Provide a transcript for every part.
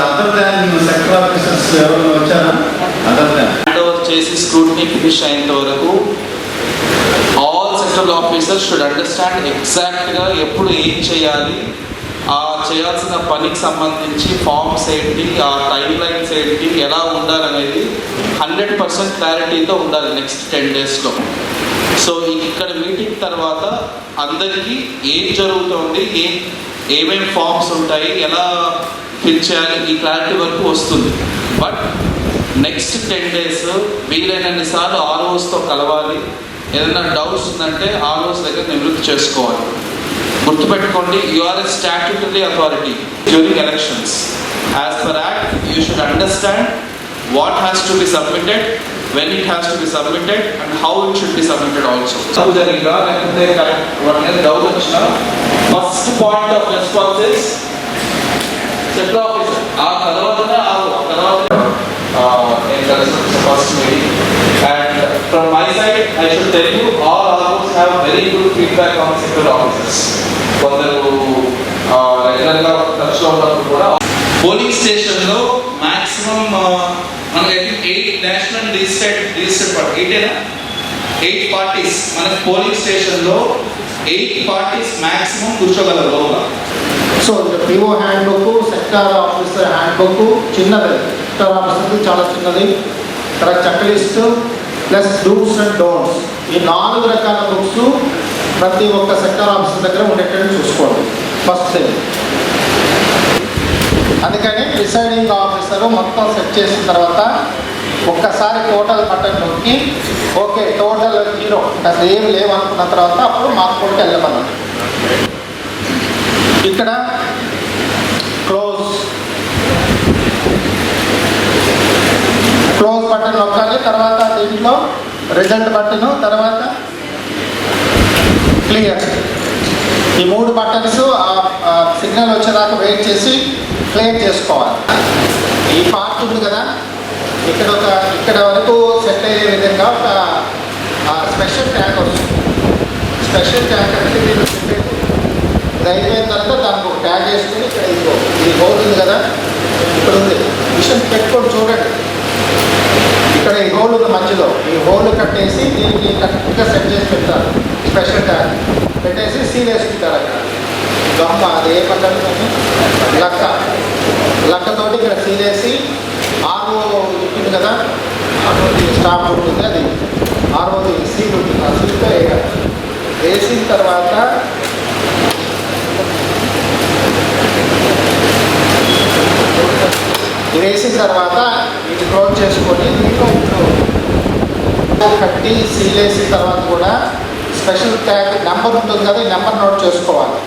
Other sector officers ఎవరైనా వచ్చారా other చేసి స్క్రూటినీ ఫినిష్ అయ్యేంత వరకు all sector officers should understand ఎగ్జాక్ట్గా ఎప్పుడు ఏం చేయాలి ఆ చేయాల్సిన పనికి సంబంధించి ఫామ్స్ ఏంటి ఆ టైం లైన్స్ ఏంటి ఎలా ఉండాలనేది హండ్రెడ్ పర్సెంట్ క్లారిటీతో ఉండాలి నెక్స్ట్ టెన్ డేస్లో సో ఇక్కడ మీటింగ్ తర్వాత అందరికీ ఏం జరుగుతుంది ఏం ఏమేమి ఫామ్స్ ఉంటాయి ఎలా ఫిల్ చేయాలి ఈ క్లారిటీ వరకు వస్తుంది. బట్ నెక్స్ట్ టెన్ డేస్ వీలైనన్ని సార్లు ఆర్ఓస్తో కలవాలి. ఏదైనా డౌట్స్ ఉందంటే ఆర్ఓస్ దగ్గర నివృత్తి చేసుకోవాలి. గుర్తుపెట్టుకోండి you are a statutory authority during elections as per act you should understand what has to be submitted when it has to be submitted and how it should be submitted also తప్పు జరిగిందా లేకపోతే correct doubt వచ్చినా? First point of response is settle officer ఆ తర్వాత ఆ తర్వాత నేను కలిసిన first meeting and from my side I should tell you all almost have very good feedback on sector officers కొందరు రెగ్యులర్గా టచ్లో ఉన్నప్పుడు కూడా పోలింగ్ స్టేషన్లో మాక్సిమం మనకి ఎయిట్ నేషనల్ రిజిస్టర్డ్ రిజిస్టర్డ్ ఎయిటేనా ఎయిట్ పార్టీస్ మనకి పోలింగ్ స్టేషన్లో ఎయిట్ పార్టీస్ మాక్సిమం కూర్చోగలరు లోపల. So PO hand book sector officer hand book చిన్నది సెక్టార్ ఆఫీసర్ చాలా చిన్నది. ఇక్కడ check list plus dos and don'ts ఈ నాలుగు రకాల బుక్స్ ప్రతి ఒక్క సెక్టార్ ఆఫీసర్ దగ్గర ఉండేటట్టు చూసుకోండి. ఫస్ట్ థింగ్ అందుకని రిసైడింగ్ ఆఫీసర్ మొత్తం సెట్ చేసిన తర్వాత ఒక్కసారి టోటల్ బటన్ నొక్కి ఓకే టోటల్ జీరో అసలు ఏమి లేవనుకున్న తర్వాత అప్పుడు మార్క్ వెళ్ళమన్నాడు ఇక్కడ క్లోజ్. క్లోజ్ బటన్ నొక్కాలి తర్వాత దీంట్లో రిజల్ట్ బటన్ తర్వాత క్లియర్. ఈ మూడు బటన్స్ సిగ్నల్ వచ్చేదాకా వెయిట్ చేసి క్లియర్ చేసుకోవాలి. ఈ పార్ట్ ఉంది కదా ఇక్కడ ఒక ఇక్కడ వరకు సెట్ అయ్యే విధంగా ఒక స్పెషల్ ట్యాంక్ వస్తుంది. స్పెషల్ ట్యాంక్ అంటే మీరు పెట్టేది ఇది అయిపోయిన తర్వాత దానికి ఒక ట్యాగ్ వేసుకుని ఇక్కడ ఇదిగో ఇది హోల్ ఉంది కదా? ఇక్కడ ఉంది. మిషన్ పెట్టుకొని చూడండి. ఇక్కడ ఈ హోల్ ఉంది మధ్యలో. ఈ హోల్ కట్టేసి దీనికి కరెక్ట్గా సెట్ చేసి పెడతారు. స్పెషల్ ట్యాగ్ పెట్టేసి సీల్ వేసుకుంటారు అక్కడ. గమ్మ అది ఏ పద్ధతి లక్క. లక్కతోటి ఇక్కడ సీల్ వేసి ఆర్ఓ ఉంటుంది కదా? ఆర్ఓది స్టాప్ ఉంటుంది అది. ఆర్ఓది సీల్ ఉంటుంది. ఆ సీల్తో వేయాలి వేసిన తర్వాత ఇది వేసిన తర్వాత ఇది క్లోజ్ చేసుకొని దీంట్లో ఇప్పుడు కట్టి సీల్ వేసిన తర్వాత కూడా స్పెషల్ ట్యాగ్ నెంబర్ ఉంటుంది కదా ఈ నెంబర్ నోట్ చేసుకోవాలి.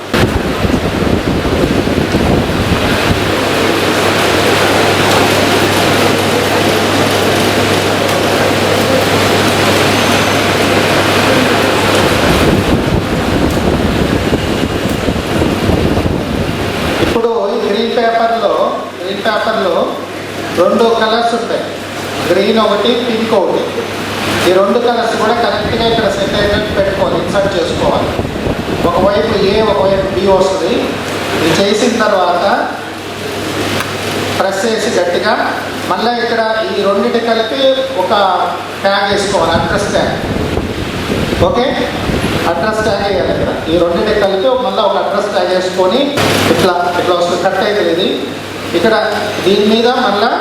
ఇప్పుడు ఈ గ్రీన్ పేపర్లో గ్రీన్ పేపర్లో రెండు కలర్స్ ఉంటాయి. గ్రీన్ ఒకటి పింక్ ఒకటి. ఈ రెండు కలర్స్ కూడా కరెక్ట్గా ఇక్కడ సెట్ అయినట్టు పెట్టుకోవాలి ఇన్సర్ట్ చేసుకోవాలి. ఒకవైపు ఏ ఒకవైపు బి వస్తుంది. ఇది చేసిన తర్వాత ప్రెస్ చేసి గట్టిగా మళ్ళీ ఇక్కడ ఈ రెండింటి కలిపి ఒక ట్యాగ్ వేసుకోవాలి address tag okay? Address tag వేయాలి ఇక్కడ. ఈ రెండింటి కలిపి మళ్ళీ ఒక అడ్రస్ ట్యాగ్ వేసుకొని ఇట్లా ఇట్లా వస్తుంది. కట్ అయితే ఇది ఇక్కడ దీని మీద మళ్ళా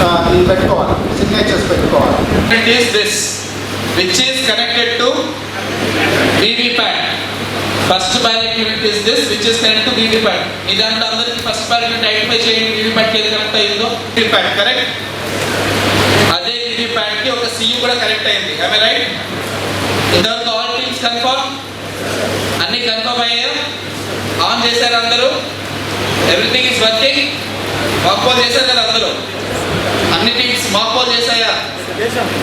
ఆ, ఇది పెట్టుకోవాలి. సిగ్నేచర్స్ పెట్టుకోవాలి. It is this, which is connected to VVPAT. First ballot unit is this which is connect to VVPAT మీ దాంట్లో అందరికి ఫస్ట్ బ్యాలెట్ ఐడెంటిఫై చేయండి. వీవీప్యాట్ ఏది కనెక్ట్ అయిందో. వీవీప్యాట్ కరెక్ట్ అదే వీవీప్యాట్కి ఒక సియు కూడా కనెక్ట్ అయింది. ఐ రైట్ ఇంతవరకు ఆల్ టీమ్స్ కన్ఫర్మ్ అన్ని కన్ఫర్మ్ అయ్యాయా? ఆన్ చేశారు అందరూ? ఎవ్రీథింగ్ ఇస్ వర్కింగ్ మాక్ చేశారు కదా అందరూ? Teams mock poll చేశాయా?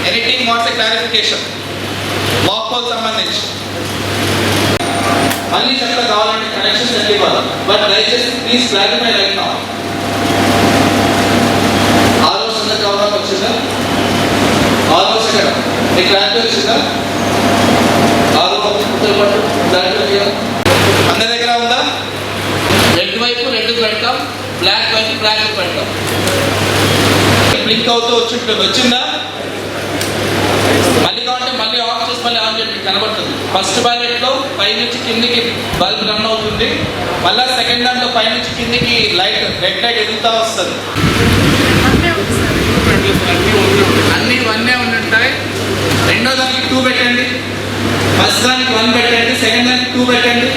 Any team wants a clarification mock poll సంబంధించి. మళ్ళీ చెప్తా కావాలంటే కనెక్షన్స్ అన్ని బట్ దయచేసి ప్లీజ్ క్లారిఫై రైట్ నా బ్లింక్ అవుతూ వచ్చి వచ్చిందా? మళ్ళీ కావాలంటే మళ్ళీ ఆఫ్ చేసి మళ్ళీ ఆన్ చేయండి కనబడుతుంది. ఫస్ట్ బ్యాలెట్లో పైనుంచి కిందికి బల్బ్ రన్ అవుతుంది. మళ్ళీ సెకండ్ దాంట్లో పైనుంచి కిందికి లైట్ రెడ్ లైట్ ఎదుగుతా వస్తుంది. అన్ని వన్నే ఉంటాయి రెండో దానికి టూ పెట్టండి. ఫస్ట్ దానికి వన్ పెట్టండి. సెకండ్ దానికి టూ పెట్టండి.